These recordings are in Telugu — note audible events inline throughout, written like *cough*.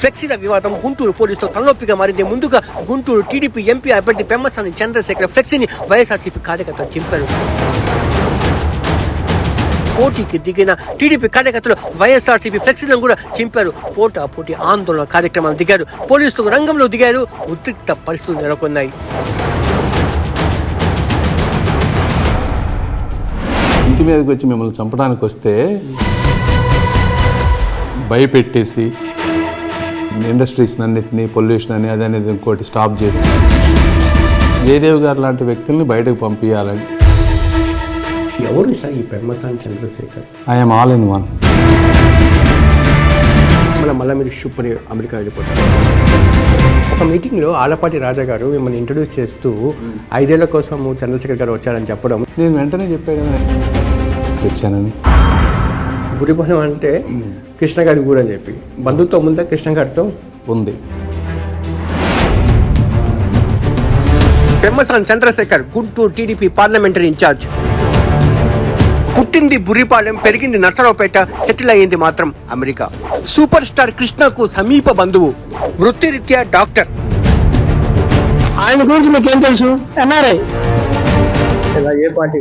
ఫ్లెక్సీల వివాదం. గుంటూరు పోలీసులు తలనొప్పిగా మారింది. ముందుగా గుంటూరు టీడీపీ ఎంపీ అభ్యర్థి పెమ్మసాని చంద్రశేఖర్ ఫ్లెక్సీని వైఎస్ఆర్సీపీ కార్యకర్తలు చింపారు. పోటీకి దిగిన టీడీపీ కార్యకర్తలు వైఎస్ఆర్సీపీ ఫ్లెక్సీలను కూడా చింపారు. పోటా పోటీ ఆందోళన కార్యక్రమాలు దిగారు. పోలీసులు రంగంలో దిగారు. ఉద్రిక్త పరిస్థితులు నెలకొన్నాయి. ఇంటి మీదకి వచ్చి మిమ్మల్ని చంపడానికి వస్తే భయపెట్టేసి ఇండస్ట్రీస్ అన్నిటినీ పొల్యూషన్ అని అది అనేది ఇంకోటి స్టాప్ చేసి జయదేవ్ గారు లాంటి వ్యక్తుల్ని బయటకు పంపించాలని ఎవరు సార్ ఈ Pemmasani Chandrasekhar? I'm all in one మళ్ళీ మళ్ళీ మీరు షుప్పని అమెరికా వెళ్ళిపోతారు. ఒక మీటింగ్లో ఆలపాటి రాజా గారు మిమ్మల్ని ఇంట్రడ్యూస్ చేస్తూ ఐదేళ్ళ కోసం చంద్రశేఖర్ గారు వచ్చారని చెప్పడం. నేను వెంటనే చెప్పాను. కదా వచ్చానని. గురిబలం అంటే కృష్ణ గారి ఊరు అని చెప్పి. బంధుత్వం ఉందా కృష్ణ గారితో ఉంది. Pemmasani Chandrasekhar Guntur TDP parliamentary incharge. పుట్టింది బుర్రిపాలెం పెరిగింది నర్సరావుపేట సెటిల్ అయ్యింది మాత్రం అమెరికా. సూపర్ స్టార్ కృష్ణకు సమీప బంధువు వృత్తిరీత్యా డాక్టర్. ఆయన గురించి మీకు తెలుసు? ఎన్ఆర్ఐ ఏ పార్టీ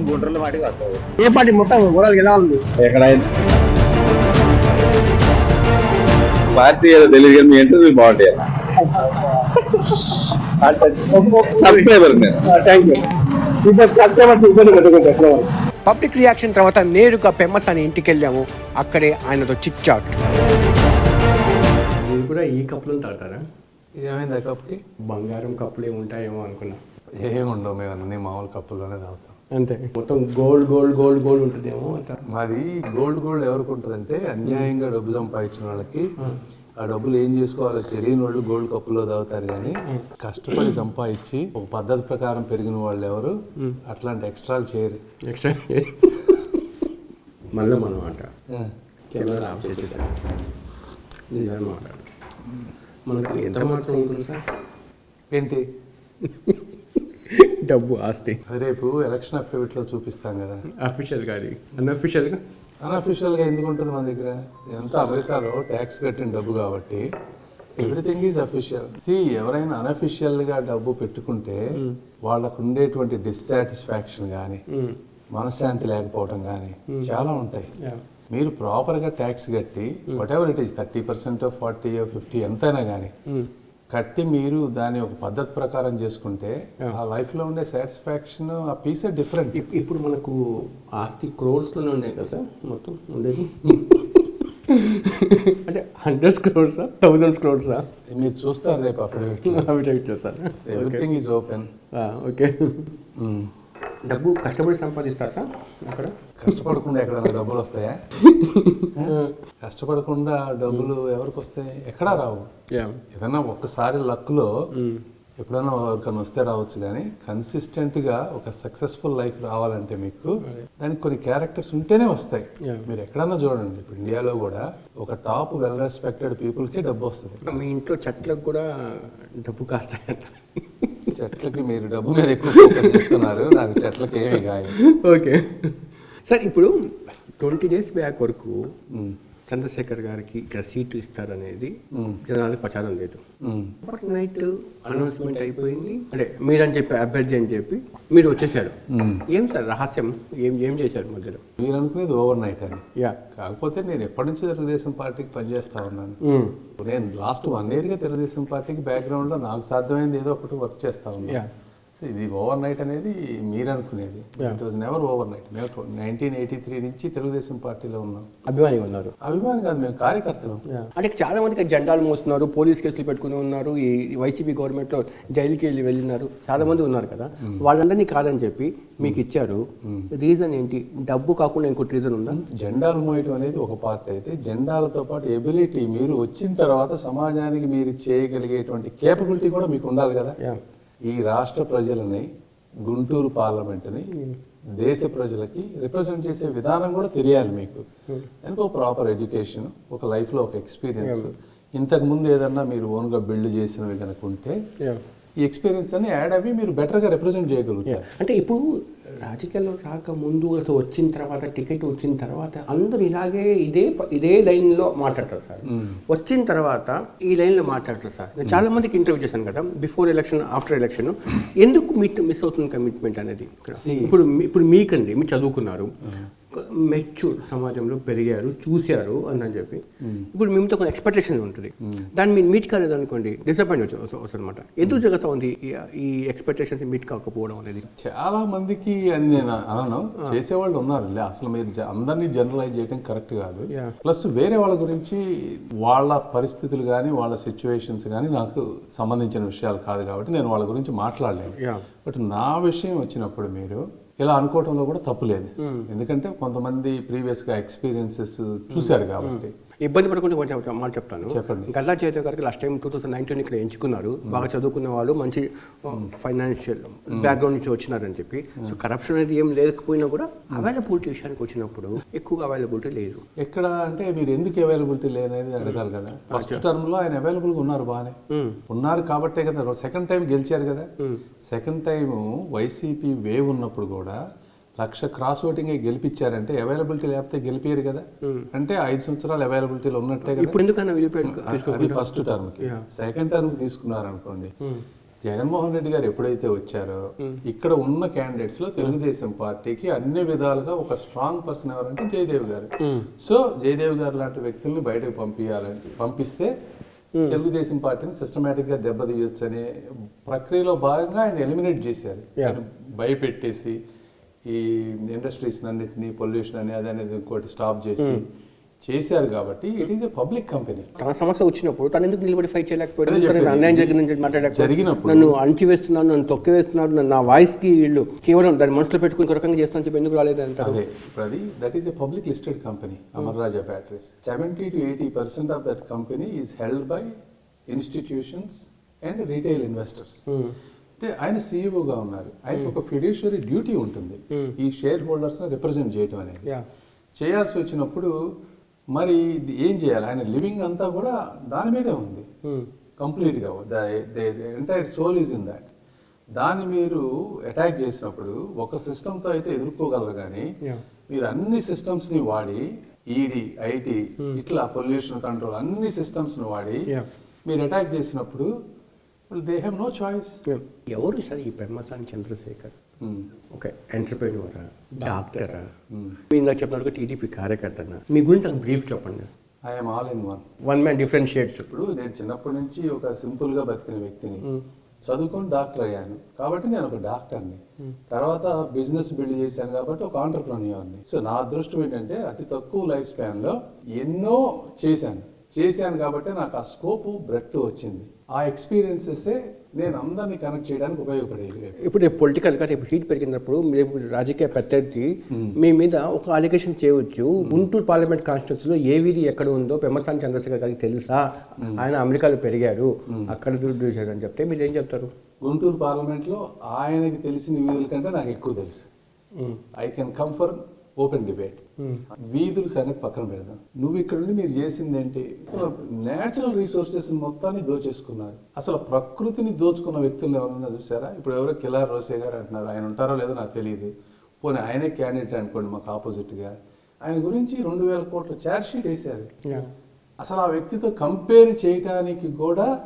ఏ పార్టీ మొత్తం ఎలా ఉంది? ఎక్కడైనా. పార్టీ ఏదో తెలియదు కానీ మీ ఇంటర్వ్యూ బాగుంటాయి సబ్స్క్రైబర్ నేను థ్యాంక్ యూ ఇప్పుడు కస్టమర్స్ ఇబ్బంది పెట్టుకుంటారు అసలు. పబ్లిక్ రియాక్షన్ తర్వాత నేరుగా పెమ్మసాని ఇంటికి వెళ్ళాము అక్కడే ఆయనతో చిట్ చాట్ మీరు కూడా ఈ కప్పులు తాగుతారా? ఏమైంది ఆ కప్పుకి? బంగారం కప్పులు ఏమి ఉంటాయేమో అనుకున్నా. ఏమి ఉండవు మేము అన్ని మామూలు కప్పుల్లోనే తాగుతాం. అంతే. మొత్తం గోల్డ్ గోల్డ్ గోల్డ్ గోల్డ్ ఉంటుందేమో అంటారు మాది గోల్డ్ గోల్డ్ ఎవరికి ఉంటుందంటే అన్యాయంగా డబ్బు సంపాదించిన వాళ్ళకి. ఆ. డబ్బులు ఏం చేసుకోవాలో తెలియని వాళ్ళు గోల్డ్ కప్పులో తాగుతారు కానీ కష్టపడి సంపాదించి ఒక పద్ధతి ప్రకారం పెరిగిన వాళ్ళు ఎవరు? అట్లాంటి ఎక్స్ట్రాలు చేయరు. నెక్స్ట్ *laughs* మళ్ళీ మనం మాట కెమెరా ఆఫ్ చేసేసారు నిజమే మాట. మనకు ఎంత మాత్రం ఉంటుంది సార్? ఏంటి? డబ్బు ఆస్తి. రేపు ఎలక్షన్ అఫిడవిట్లో చూపిస్తాం కదా. అఫీషియల్గా అది. అన్అఫీషియల్గా అన్అఫిషియల్గా ఎందుకు ఉంటుంది మన దగ్గర? ఎంత అమెరికాలో ట్యాక్స్ కట్టిన డబ్బు కాబట్టి ఎవ్రీథింగ్ ఈజ్ అఫీషియల్ సి ఎవరైనా అన్అఫిషియల్గా డబ్బు పెట్టుకుంటే వాళ్ళకు ఉండేటువంటి డిస్సాటిస్ఫాక్షన్ కానీ మనశ్శాంతి లేకపోవడం కానీ చాలా ఉంటాయి. మీరు ప్రాపర్గా ట్యాక్స్ కట్టి whatever it is thirty percent forty fifty ఎంతైనా కానీ కట్టి మీరు దాని ఒక పద్ధతి ప్రకారం చేసుకుంటే ఆ. లైఫ్లో ఉండే సాటిస్ఫాక్షన్ ఆ పీసే డిఫరెంట్. ఇప్- ఇప్పుడు మనకు ఆస్తి క్రోర్స్లోనే ఉన్నాయి కదా సార్ మొత్తం ఉండేది? *laughs* అంటే హండ్రెడ్స్ క్రోర్సా థౌజండ్స్ క్రోర్సా? మీరు చూస్తారు రేపు అఫిడవిట్ ఇట్లా sir. Everything is open okay. డబ్బు కష్టపడి సంపాదిస్తారు సార్ అక్కడ? కష్టపడకుండా ఎక్కడైనా డబ్బులు వస్తాయా? *laughs* కష్టపడకుండా డబ్బులు ఎవరికి వస్తాయి? ఎక్కడా రావు. యా ఏదైనా ఒక్కసారి లక్లో ఎప్పుడైనా ఎవరికైనా వస్తే రావచ్చు కానీ కన్సిస్టెంట్గా ఒక సక్సెస్ఫుల్ లైఫ్ రావాలంటే మీకు దానికి కొన్ని క్యారెక్టర్స్ ఉంటేనే వస్తాయి. మీరు ఎక్కడన్నా చూడండి ఇప్పుడు ఇండియాలో కూడా ఒక టాప్ వెల్ రెస్పెక్టెడ్ పీపుల్కి డబ్బు వస్తుంది. మీ ఇంట్లో చెట్లకు కూడా డబ్బు కాస్తాయంట. చెట్లకి మీరు డబ్బు మీద ఎక్కువ ఫోకస్ చేస్తున్నారు నాకు చెట్లకి ఏమీ కాదు. *laughs* ఓకే సార్ ఇప్పుడు ట్వంటీ డేస్ బ్యాక్ వరకు చంద్రశేఖర్ గారికి ఇక్కడ సీటు ఇస్తారనేది జనాలకు ప్రచారం లేదు. ఓవర్ నైట్ అనౌన్స్మెంట్ అయిపోయింది. అంటే మీరని చెప్పి అభ్యర్థి అని చెప్పి మీరు వచ్చేసారు. ఏం సార్ రహస్యం? ఏం ఏం చేశారు మధ్యలో మీరు అనుకునేది ఓవర్ నైట్ అని. యా కాకపోతే నేను ఎప్పటి నుంచి తెలుగుదేశం పార్టీకి పనిచేస్తా ఉన్నాను. నేను లాస్ట్ వన్ ఇయర్గా తెలుగుదేశం పార్టీకి బ్యాక్గ్రౌండ్లో నాకు సాధ్యమైంది ఏదో ఒకటి వర్క్ చేస్తా ఉన్నాను. సో ఇది ఓవర్ నైట్ అనేది మీరు అనుకునేది. It was never overnight మేము నైన్టీన్ ఎయిటీ త్రీ నుంచి తెలుగుదేశం పార్టీలో ఉన్నాం. అభిమానిగా ఉన్నారు. అభిమాని కాదు మేము కార్యకర్తలు. అంటే చాలా మందికి జెండాలు మోస్తున్నారు పోలీస్ కేసులు పెట్టుకుని ఉన్నారు ఈ వైసీపీ గవర్నమెంట్లో జైలుకి వెళ్ళి వెళ్ళినారు. చాలా మంది ఉన్నారు కదా. వాళ్ళందరినీ కాదని చెప్పి మీకు ఇచ్చారు. రీజన్ ఏంటి? డబ్బు కాకుండా ఇంకోటి రీజన్ ఉందా? జెండాలు మోయటం అనేది ఒక పార్ట్ అయితే జెండాలతో పాటు ఎబిలిటీ మీరు వచ్చిన తర్వాత సమాజానికి మీరు చేయగలిగేటువంటి కేపబిలిటీ కూడా మీకు ఉండాలి కదా. ఈ రాష్ట్ర ప్రజలని గుంటూరు పార్లమెంటుని దేశ ప్రజలకి రిప్రజెంట్ చేసే విధానం కూడా తెలియాలి మీకు. దానికి ఒక ప్రాపర్ ఎడ్యుకేషన్ ఒక లైఫ్లో ఒక ఎక్స్పీరియన్స్ ఇంతకు ముందు ఏదన్నా మీరు ఓన్గా బిల్డ్ చేసినవి కనుక ఉంటే ఈ ఎక్స్పీరియన్స్ అన్ని యాడ్ అవి మీరు బెటర్గా రిప్రజెంట్ చేయగలుగుతారు. అంటే ఇప్పుడు రాజకీయాల్లో రాక ముందు అసలు వచ్చిన తర్వాత టికెట్ వచ్చిన తర్వాత అందరూ ఇలాగే ఇదే ఇదే లైన్లో మాట్లాడతారు సార్. వచ్చిన తర్వాత ఈ లైన్లో మాట్లాడతారు సార్. నేను చాలా మందికి ఇంటర్వ్యూ చేశాను కదా బిఫోర్ ఎలక్షన్ ఆఫ్టర్ ఎలక్షన్. ఎందుకు మీట్ మిస్ అవుతుంది కమిట్మెంట్ అనేది? ఇప్పుడు మీ- ఇప్పుడు మీకండి మీరు చదువుకున్నారు. మెచ్యూర్ సమాజంలో పెరిగారు చూశారు అని అని చెప్పి ఇప్పుడు మీతో కొంచెం ఎక్స్పెక్టేషన్ ఉంటుంది. దాన్ని మీరు మీట్ కాలేదు అనుకోండి డిసప్పాయింట్ వచ్చి అనమాట ఎందుకు జరుగుతూ ఉంది ఈ- ఎక్స్పెక్టేషన్స్ మీట్ కాకపోవడం అనేది? చాలా మందికి అని నేను అనను. చేసేవాళ్ళు ఉన్నారు అసలు మీరు అందరినీ జనరలైజ్ చేయడం కరెక్ట్ కాదు. ప్లస్ వేరే వాళ్ళ గురించి వాళ్ళ పరిస్థితులు కానీ వాళ్ళ సిచ్యువేషన్స్ కానీ నాకు సంబంధించిన విషయాలు కాదు కాబట్టి నేను వాళ్ళ గురించి మాట్లాడలేను. బట్ నా విషయం వచ్చినప్పుడు మీరు ఇలా అనుకోవటంలో కూడా తప్పు లేదు. ఎందుకంటే కొంతమంది ప్రీవియస్గా ఎక్స్పీరియన్సెస్ చూశారు కాబట్టి. ఇబ్బంది పడకుండా కొంచెం మాట చెప్తాను. గల్లా జయదేవ్ గారికి last time two thousand nineteen ఇక్కడ ఎంచుకున్నారు. బాగా చదువుకున్న వాళ్ళు మంచి ఫైనాన్షియల్ బ్యాక్గ్రౌండ్ నుంచి వచ్చినారని చెప్పి. సో కరప్షన్ అనేది ఏం లేకపోయినా కూడా అవైలబిలిటీ విషయానికి వచ్చినప్పుడు ఎక్కువగా అవైలబిలిటీ లేదు. ఎక్కడ అంటే మీరు ఎందుకు అవైలబిలిటీ లేనేది అడగాలి కదా. ఫస్ట్ టర్మ్లో ఆయన అవైలబుల్గా ఉన్నారు బాగానే. ఉన్నారు కాబట్టే కదా సెకండ్ టైం గెలిచారు కదా. సెకండ్ టైం వైసీపీ వేవ్ ఉన్నప్పుడు కూడా లక్ష క్రాస్ ఓటింగ్ గెలిపించారంటే అవైలబిలిటీ లేకపోతే గెలిపారు కదా. అంటే ఐదు సంవత్సరాలు అవైలబిలిటీలో ఉన్నట్టే ఇప్పుడు ఎందుకన్నా అది ఫస్ట్ టర్మ్కి. సెకండ్ టర్మ్ తీసుకున్నారు అనుకోండి జగన్మోహన్ రెడ్డి గారు ఎప్పుడైతే వచ్చారో ఇక్కడ ఉన్న క్యాండిడేట్స్లో తెలుగుదేశం పార్టీకి అన్ని విధాలుగా ఒక స్ట్రాంగ్ పర్సన్ ఎవరంటే జయదేవ్ గారు. సో జయదేవ్ గారు లాంటి వ్యక్తుల్ని బయటకు పంపించాలని పంపిస్తే తెలుగుదేశం పార్టీని సిస్టమేటిక్గా దెబ్బతీయొచ్చు అనే ప్రక్రియలో భాగంగా ఆయన ఎలిమినేట్ చేశారు. భయపెట్టేసి ఈ ఇండస్ట్రీస్ అన్నిటిని పొల్యూషన్ అని అది అనేది ఇంకోటి స్టాప్ చేసి చేశారు కాబట్టి it is a public company తన సమస్య వచ్చినప్పుడు తను ఎందుకు నిలబడి ఫైట్ చేయలేకపోయాడు? అన్యాయం జరిగిందని జరిగినప్పుడు- నన్ను అణచివేస్తున్నాను నన్ను తొక్కివేస్తున్నాడు నన్ను నా వాయిస్కి వీళ్ళు కేవలం దాన్ని మనసులో పెట్టుకుని రకంగా చేస్తాను చెప్పి ఎందుకు రాలేదు అంటారు? అదే ఇప్పుడు అది that is a public listed company Amar Raja batteries seventy two eighty percent of that company is held by institutions and retail investors అంటే ఆయన సీఈఓగా ఉన్నారు. ఆయనకు ఒక ఫిడ్యూషియరీ డ్యూటీ ఉంటుంది. ఈ షేర్ హోల్డర్స్ రిప్రజెంట్ చేయడం అనేది. చేయాల్సి వచ్చినప్పుడు మరి ఏం చేయాలి? ఆయన లివింగ్ అంతా కూడా దాని మీదే ఉంది. కంప్లీట్గా entire soul is in that దాన్ని మీరు అటాక్ చేసినప్పుడు ఒక సిస్టంతో అయితే ఎదుర్కోగలరు కానీ. మీరు అన్ని సిస్టమ్స్ని వాడి ఈడీ ఐటీ ఇట్లా పొల్యూషన్ కంట్రోల్ అన్ని సిస్టమ్స్ని వాడి. మీరు అటాక్ చేసినప్పుడు దే హ్యావ్ నో చాయిస్ ఎవరు సార్ ఈ పెమ్మసాని చంద్రశేఖర్? ఓకే ఎంటర్ప్రెన్యూరా డాక్టరా మీరు నాకు చెప్పినట్టుగా టీడీపీ కార్యకర్తనా మీ గురించి నాకు బ్రీఫ్ చెప్పండి. I'm all in one one man different shades ఇప్పుడు నేను చిన్నప్పటి నుంచి ఒక సింపుల్గా బతికిన వ్యక్తిని. చదువుకొని డాక్టర్ అయ్యాను. కాబట్టి నేను ఒక డాక్టర్ని తర్వాత బిజినెస్ బిల్డ్ చేశాను కాబట్టి ఒక ఆంటర్ప్రన్యూర్ని సో నా అదృష్టం ఏంటంటే అతి తక్కువ లైఫ్ స్పాన్లో ఎన్నో చేశాను. చేశాను కాబట్టి నాకు ఆ స్కోప్ బ్రెత్ వచ్చింది. ఆ ఎక్స్పీరియన్సెస్ నేను అందరినీ కనెక్ట్ చేయడానికి ఉపయోగపడేవి రేపు. ఇప్పుడు రేపు పొలిటికల్గా రేపు హీట్ పెరిగినప్పుడు రేపు రాజకీయ ప్రత్యర్థి మీ మీద ఒక అలిగేషన్ చేయవచ్చు. గుంటూరు పార్లమెంట్ కాన్స్టిట్యూన్సీలో ఏ వీధి ఎక్కడ ఉందో పెమ్మసాని చంద్రశేఖర్ గారికి తెలుసా? ఆయన అమెరికాలో పెరిగారు. అక్కడ చేశారు అని చెప్తే మీరు ఏం చెప్తారు? గుంటూరు పార్లమెంట్లో ఆయనకి తెలిసిన వీధుల కంటే నాకు ఎక్కువ తెలుసు. I can come for open debate. వీధుల సంగతి పక్కన పెడదాం. నువ్వు ఇక్కడ నుండి మీరు చేసింది ఏంటి అసలు నేచురల్ రిసోర్సెస్ మొత్తాన్ని దోచేసుకున్నారు. అసలు ప్రకృతిని దోచుకున్న వ్యక్తులు ఎవరన్నా చూసారా ఇప్పుడు ఎవరో కిలార్ రోసే గారు అంటున్నారు. ఆయన ఉంటారో లేదో నాకు తెలియదు పోనీ ఆయనే క్యాండిడేట్ అనుకోండి మాకు opposite గా. ఆయన గురించి రెండు వేల కోట్ల ఛార్జ్ షీట్ వేశారు. అసలు ఆ వ్యక్తితో కంపేర్ చేయటానికి కూడా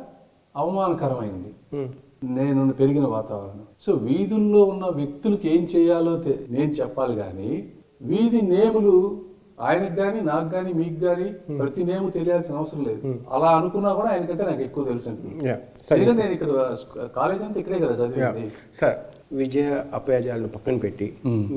అవమానకరమైంది. నేను పెరిగిన వాతావరణం. సో వీధుల్లో ఉన్న వ్యక్తులకు ఏం చేయాలో నేను చెప్పాలి కానీ వీధి నేములు ఆయనకు కానీ నాకు కానీ మీకు కానీ ప్రతి నేము తెలియాల్సిన అవసరం లేదు. అలా అనుకున్నా కూడా ఆయనకంటే నాకు ఎక్కువ తెలుసు. ఎందుకంటే నేను ఇక్కడ కాలేజ్ అంతా ఇక్కడే కదా చదివింది. సార్ విజయ అపయాజాలను పక్కన పెట్టి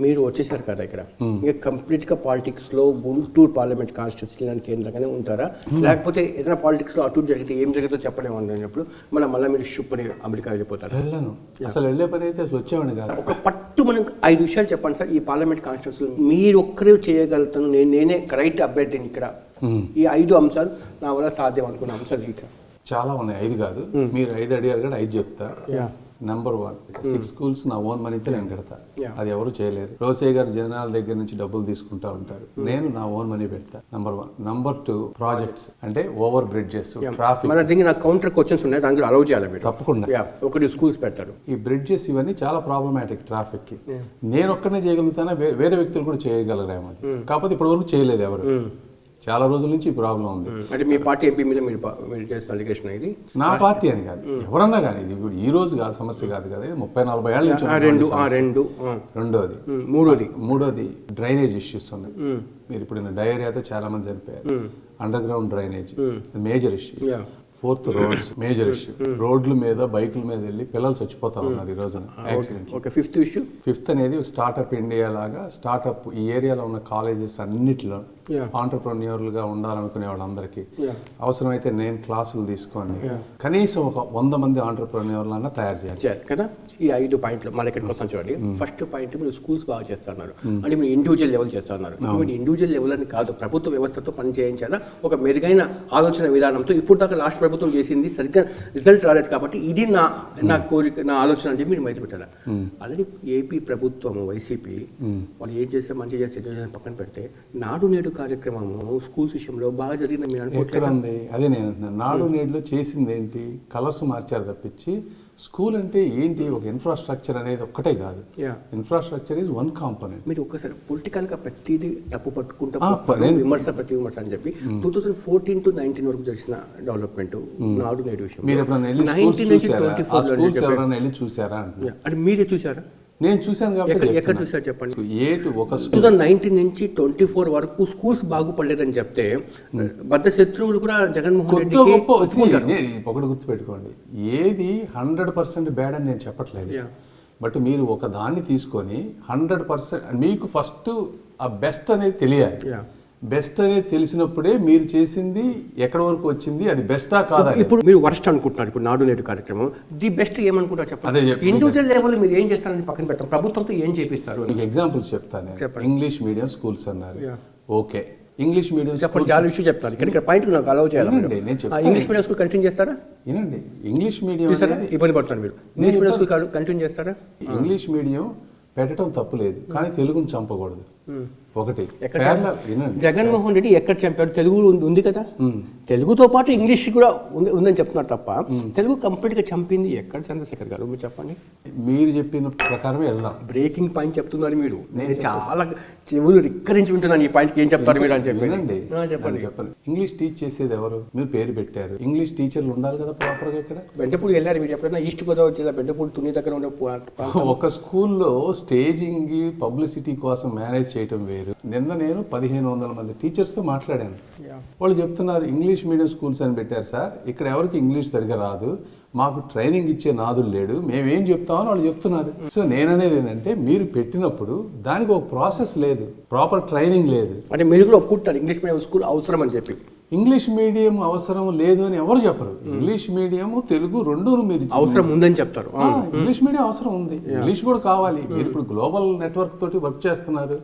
మీరు వచ్చేసారు కదా ఇక్కడ. ఇంకా కంప్లీట్గా పాలిటిక్స్లో గుంటూరు పార్లమెంట్ కాన్స్టిట్యూన్సీ కేంద్రంగానే ఉంటారా? లేకపోతే ఏదైనా పాలిటిక్స్లో అటు జరిగితే ఏం జరిగితే చెప్పలేము అన్నప్పుడు మళ్ళీ మళ్ళీ మీరు షుప్పని అమెరికా వెళ్ళిపోతారు. వెళ్ళను. అసలు వెళ్ళే పని అయితే అసలు వచ్చేవాడిని కాదు. ఒక పట్టు మనం ఐదు విషయాలు చెప్పండి సార్ ఈ పార్లమెంట్ కాన్స్టిట్యూన్సీలో మీరు ఒక్కరే చేయగలుగుతాను నేను నేనే రైట్ అభ్యర్థిని ఇక్కడ. ఈ ఐదు అంశాలు నా వల్ల సాధ్యం అనుకున్న అంశాలు ఇక్కడ చాలా ఉన్నాయి. ఐదు కాదు. మీరు ఐదు అడిగారు కూడా ఐదు చెప్తా. నెంబర్ వన్ సిక్స్ స్కూల్స్ నా ఓన్ మనీతో నేను కడతా. అది ఎవరు చేయలేరు. రోసే గారు జనాల దగ్గర నుంచి డబ్బులు తీసుకుంటా ఉంటారు. నేను నా ఓన్ మనీ పెడతా. Number one number two projects అంటే ఓవర్ బ్రిడ్జెస్ ట్రాఫిక్ మన దగ్గర నాకు కౌంటర్ క్వశ్చన్స్ ఉన్నాయి. దానికి అలౌ చేయాలి తప్పకుండా. ఒకటి స్కూల్స్ పెట్టారు. ఈ బ్రిడ్జెస్ ఇవన్నీ చాలా ప్రాబ్లమాటిక్ ట్రాఫిక్కి. నేను ఒక్కనే చేయగలుగుతానా? వేరే వ్యక్తులు కూడా చేయగలరేమో అది. కాకపోతే ఇప్పటి వరకు చేయలేదు ఎవరు. చాలా రోజుల నుంచి ఈ ప్రాబ్లం ఉంది. అంటే మీ పార్టీ ఎంపీ మీద అలిగేషన్ ఇది? నా పార్టీ అని కాదు. ఎవరన్నా కానీ ఇది ఇప్పుడు ఈ రోజు కాదు సమస్య కాదు కదా. ఇది ముప్పై నలభై ఏళ్ళ నుంచి రెండు. రెండు. రెండోది. మూడోది. మూడోది డ్రైనేజ్ ఇష్యూస్ ఉన్నాయి. మీరు ఇప్పుడు డయేరియాతో చాలా మంది చనిపోయారు. Underground drainage. Major issue fourth roads major issue. రోడ్ల మీద బైకుల మీద వెళ్ళి పిల్లలు చచ్చిపోతా ఉన్నారు ఈ రోజున accident okay fifth issue fifth అనేది స్టార్టప్ ఇండియా లాగా స్టార్టప్ ఈ ఏరియాలో ఉన్న కాలేజెస్ అన్నిటిలో. ఆంటర్ప్రన్యూర్లుగా ఉండాలనుకునే వాళ్ళందరికీ. అవసరమైతే నేను క్లాసులు తీసుకొని కనీసం ఒక వంద మంది ఆంటర్ప్రన్యూర్లన్నా తయారు చేయాలి. చేయాలి కదా? ఈ ఐదు పాయింట్లు మన ఇక్కడికి వస్తాం చూడండి. ఫస్ట్ పాయింట్ మీరు స్కూల్స్ బాగా చేస్తున్నారు. అంటే మీరు ఇండివిజువల్ లెవెల్ చేస్తున్నారు. మీరు ఇండివిజువల్ లెవెల్ అని కాదు ప్రభుత్వ వ్యవస్థతో పని చేయించాలా? ఒక మెరుగైన ఆలోచన విధానంతో ఇప్పుడు దాకా లాస్ట్ ప్రభుత్వం చేసింది సరిగ్గా రిజల్ట్ రాలేదు కాబట్టి ఇది నా నా కోరిక నా ఆలోచన అంటే మీరు మొదలు పెట్టాలి? ఆల్రెడీ ఏపీ ప్రభుత్వం వైసీపీ వాళ్ళు ఏం చేస్తే మంచి చేస్తే పక్కన పెడితే నాడు నేడు కార్యక్రమము స్కూల్స్ విషయంలో బాగా జరిగింది మీరు ఉంది? అదే నేను నాడు నేడులో చేసింది ఏంటి? కలర్స్ మార్చారు తప్పించి స్కూల్ అంటే ఏంటి? ఒక ఇన్ఫ్రాస్ట్రక్చర్ అనేది ఒక్కటే కాదు. ఇన్ఫ్రాస్ట్రక్చర్ ఈజ్ వన్ కాంపోనెంట్ మీరు ఒక్కసారి పొలిటికల్గా ప్రతిదీ తప్పు పట్టుకుంటా విమర్శ ప్రతి విమర్శ అని చెప్పి two thousand fourteen to nineteen వరకు జరిగిన డెవలప్మెంట్ నాడు నేడు విషయం మీరు ఎప్పుడైనా వెళ్ళి చూసారా అంటే మీరే చూసారా నేను చూశాను కాబట్టి ఎక్కడ. చూసారు చెప్పండి ఏటు ఒక టూ థౌసండ్ నైన్టీన్ నుంచి ట్వంటీ ఫోర్ వరకు స్కూల్స్ బాగుపడలేదని చెప్తే బద్ద శత్రువులు కూడా జగన్మోహన్ రెడ్డికి గొప్ప ఒకటి గుర్తుపెట్టుకోండి ఏది హండ్రెడ్ పర్సెంట్ బ్యాడ్ అని నేను చెప్పట్లేదు. బట్ మీరు ఒక దాన్ని తీసుకొని హండ్రెడ్ పర్సెంట్ మీకు ఫస్ట్ ఆ బెస్ట్ అనేది తెలియాలి. బెస్ట్ అనేది తెలిసినప్పుడే మీరు చేసింది ఎక్కడి వరకు వచ్చింది అది బెస్టా కాదా. ఇప్పుడు మీరు వర్స్ట్ అనుకుంటున్నారు ఇప్పుడు నాడు నేడు కార్యక్రమం. ది బెస్ట్ ఏమనుకుంటారు చెప్పండి? చెప్పు. ఇండివిజువల్ లెవెల్ మీరు ఏం చేస్తారని పక్కన పెట్టాం ప్రభుత్వంతో ఏం చేపిస్తారు మీకు ఎగ్జాంపుల్స్ చెప్తాను. ఇంగ్లీష్ మీడియం స్కూల్స్ అన్నారు. ఓకే ఇంగ్లీష్ మీడియం చెప్పండి చాలా విషయం చెప్తాను. ఇక్కడ ఇక్కడ పాయింట్ నాకు అలౌ చేయాలి. ఇంగ్లీష్ మీడియం స్కూల్ కంటిన్యూ చేస్తారా? వినండి. ఇంగ్లీష్ మీడియం ఇబ్బంది పడుతున్నారు మీరు. ఇంగ్లీష్ మీడియం స్కూల్ కంటిన్యూ చేస్తారా? ఇంగ్లీష్ మీడియం పెట్టడం తప్పులేదు కానీ తెలుగుని చంపకూడదు. ఒకటి. Parallel- వినండి. జగన్మోహన్ రెడ్డి ఎక్కడ చంపాడు? తెలుగు ఉంది- కదా? తెలుగుతో పాటు ఇంగ్లీష్ కూడా ఉంది ఉందని చెప్తున్నారు తప్ప తెలుగు కంప్లీట్గా చంపింది ఎక్కడ చంద్రశేఖర్ గారు? మీరు చెప్పండి. మీరు చెప్పిన ప్రకారమే వెళ్దాం. బ్రేకింగ్ పాయింట్ చెప్తున్నారు మీరు. నేను చాలా చెవులు రిక్కరించి వింటున్నాను ఈ పాయింట్ ఏం చెప్తారు మీరు అని చెప్పండి. నేను చెప్పండి. ఇంగ్లీష్ టీచ్ చేసేది ఎవరు? మీరు పేరు పెట్టారు. ఇంగ్లీష్ టీచర్లు ఉండాలి కదా ప్రాపర్గా ఇక్కడ? బెండపూడి వెళ్ళారు మీరు ఎప్పుడైనా? ఈస్ట్ గోదావరి జిల్లా బెండపూడి తుని దగ్గర ఉండే. ఒక స్కూల్లో స్టేజింగ్ పబ్లిసిటీ కోసం మేనేజ్ చేయటం వేరు. నిన్న నేను పదిహేను వందల మంది టీచర్స్తో మాట్లాడాను. వాళ్ళు చెప్తున్నారు ఇంగ్లీష్ మీడియం స్కూల్స్ అని పెట్టారు సార్. ఇక్కడ ఎవరికి ఇంగ్లీష్ సరిగా రాదు. మాకు ట్రైనింగ్ ఇచ్చే నాదులు లేడు మేమేం చెప్తామని వాళ్ళు చెప్తున్నారు. సో నేననేది ఏంటంటే మీరు పెట్టినప్పుడు దానికి ఒక ప్రాసెస్ లేదు ప్రాపర్ ట్రైనింగ్ లేదు. అంటే మీరు కూడా ఒప్పుకుంటారు ఇంగ్లీష్ మీడియం స్కూల్ అవసరం అని చెప్పి. ఇంగ్లీష్ మీడియం అవసరం లేదు అని ఎవరు చెప్పరు. ఇంగ్లీష్ మీడియం తెలుగు రెండు మీరు అవసరం ఉందని చెప్తారు. ఇంగ్లీష్ మీడియం అవసరం ఉంది. ఇంగ్లీష్ కూడా కావాలి. మీరు ఇప్పుడు గ్లోబల్ నెట్వర్క్ తోటి వర్క్ చేస్తున్నారు.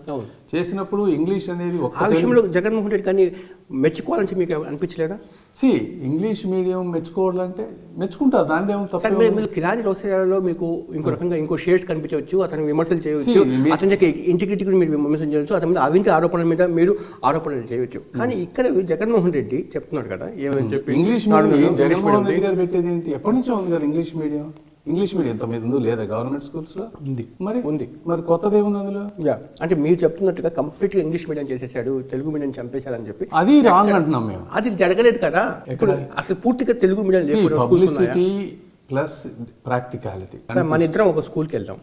చేసినప్పుడు ఇంగ్లీష్ అనేది విషయంలో జగన్మోహన్ రెడ్డి కానీ మెచ్చుకోవాలని మీకు అనిపించలేదా? సి ఇంగ్లీష్ మీడియం మెచ్చుకోవాలంటే మెచ్చుకుంటారు దాని ఏమో సార్ తప్ప మీరు కిరాణి రోసేలో మీకు ఇంకో రకంగా ఇంకో షేడ్స్ కనిపించవచ్చు అతను విమర్శలు చేయవచ్చు అతని ఇంటిగ్రిటీ కూడా మీరు విమర్శలు చేయవచ్చు అతని మీద అవింటి ఆరోపణల మీద మీరు ఆరోపణలు చేయవచ్చు. కానీ ఇక్కడ జగన్మోహన్ రెడ్డి చెప్తున్నాడు కదా ఏమని చెప్పి ఇంగ్లీష్ మీడియం జగన్మోహన్ రెడ్డి గారు పెట్టేది ఏంటి? ఎప్పటి నుంచో ఉంది కదా ఇంగ్లీష్ మీడియం ఇంగ్లీష్ మీడియం తొమ్మిది ఉందో లేదా? గవర్నమెంట్ స్కూల్స్లో? ఉంది. మరి? ఉంది. మరి కొత్తది ఏముంది అందులో? యా. అంటే మీరు చెప్తున్నట్టుగా కంప్లీట్గా ఇంగ్లీష్ మీడియం చేసేసాడు తెలుగు మీడియం చంపేశాడని చెప్పి. అది రాంగ్ అంటున్నాం మేము. అది జరగలేదు కదా? ఇప్పుడు అసలు పూర్తిగా Telugu medium? Publicity plus practicality మన ఇద్దరం ఒక స్కూల్కి వెళ్దాం.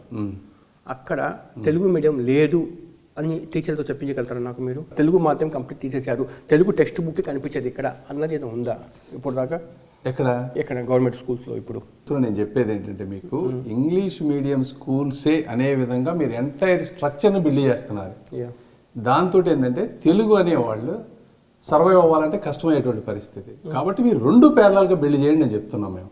అక్కడ తెలుగు మీడియం లేదు అని టీచర్తో చెప్పించగలుగుతారా నాకు మీరు? తెలుగు మాత్రం కంప్లీట్ తీసేశారు. తెలుగు టెక్స్ట్ బుక్ కనిపించేది ఇక్కడ. అన్నది ఏదో ఉందా? ఇప్పుడు దాకా ఎక్కడ? ఇక్కడ గవర్నమెంట్ స్కూల్స్లో ఇప్పుడు. సో నేను చెప్పేది ఏంటంటే మీకు ఇంగ్లీష్ మీడియం స్కూల్సే అనే విధంగా మీరు ఎంటైర్ స్ట్రక్చర్ని బిల్డ్ చేస్తున్నారు. దాంతో ఏంటంటే తెలుగు అనేవాళ్ళు సర్వైవ్ అవ్వాలంటే కష్టమయ్యేటువంటి పరిస్థితి. కాబట్టి మీరు రెండు పేర్లల్గా బిల్డ్ చేయండి నేను చెప్తున్నాం మేము.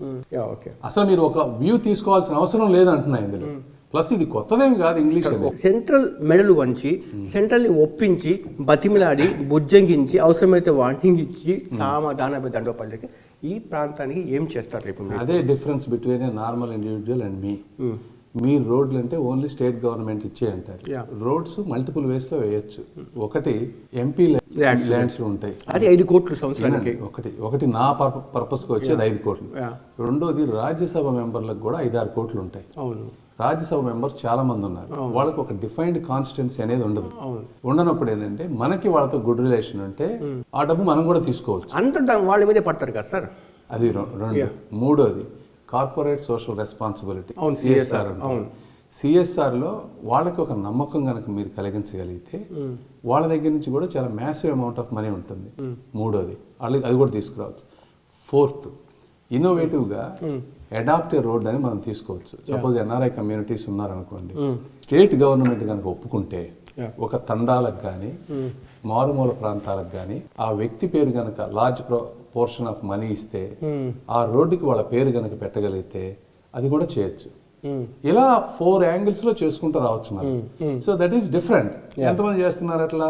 ఓకే అసలు మీరు ఒక వ్యూ తీసుకోవాల్సిన అవసరం లేదు అంటున్నా ఇందులో. ప్లస్ ఇది కొత్తదేమి కాదు ఇంగ్లీష్ సెంట్రల్ మెడలు వంచి సెంట్రల్ని ఒప్పించి బతిమిలాడి బుజ్జంగించి అవసరమైతే వార్నింగ్ ఇచ్చి సామ దాన దండోపాలకి ఈ ప్రాంతానికి ఏం చేస్తారు? అదే difference between a normal individual and మీ మీ రోడ్లు అంటే ఓన్లీ స్టేట్ గవర్నమెంట్ ఇచ్చే అంటారు. రోడ్స్ మల్టిపుల్ వేస్లో వేయొచ్చు. ఒకటి ఎంపీ. ల్యాండ్స్ ఉంటాయి. అది ఐదు కోట్లు సంవత్సరానికి. ఒకటి. ఒకటి నా పర్పస్కి వచ్చేది ఐదు కోట్లు. రెండోది రాజ్యసభ మెంబర్లకు కూడా ఐదారు కోట్లు ఉంటాయి. రాజ్యసభ మెంబర్స్ చాలా మంది ఉన్నారు వాళ్ళకి ఒక డిఫైన్డ్ కాన్స్టిట్యున్సీ అనేది ఉండదు. ఉండనప్పుడు ఏంటంటే మనకి వాళ్ళతో గుడ్ రిలేషన్ ఉంటే ఆ డబ్బు మనం కూడా తీసుకోవచ్చు. అంత వాళ్ళ మీదే పడతారు కదా సార్? అది రెండు. మూడోది కార్పొరేట్ సోషల్ రెస్పాన్సిబిలిటీ సిఎస్ఆర్ అవును. సిఎస్ఆర్లో వాళ్ళకి ఒక నమ్మకం కనుక మీరు కలిగించగలిగితే వాళ్ళ దగ్గర నుంచి కూడా చాలా మ్యాసివ్ అమౌంట్ ఆఫ్ మనీ ఉంటుంది. మూడోది వాళ్ళకి అది కూడా తీసుకురావచ్చు. ఫోర్త్ ఇన్నోవేటివ్గా అడాప్ట్ రోడ్ అని మనం తీసుకోవచ్చు. సపోజ్ ఎన్ఆర్ఐ కమ్యూనిటీస్ ఉన్నారనుకోండి. స్టేట్ గవర్నమెంట్ కనుక ఒప్పుకుంటే ఒక తండాలకు కానీ మారుమూల ప్రాంతాలకు కానీ ఆ వ్యక్తి పేరు కనుక లార్జ్ పోర్షన్ ఆఫ్ మనీ ఇస్తే ఆ రోడ్డుకి వాళ్ళ పేరు కనుక పెట్టగలిగితే అది కూడా చేయొచ్చు. ఇలా ఫోర్ యాంగిల్స్లో చేసుకుంటూ రావచ్చు మనం సో దట్ ఈస్ డిఫరెంట్ ఎంతమంది చేస్తున్నారు అట్లా?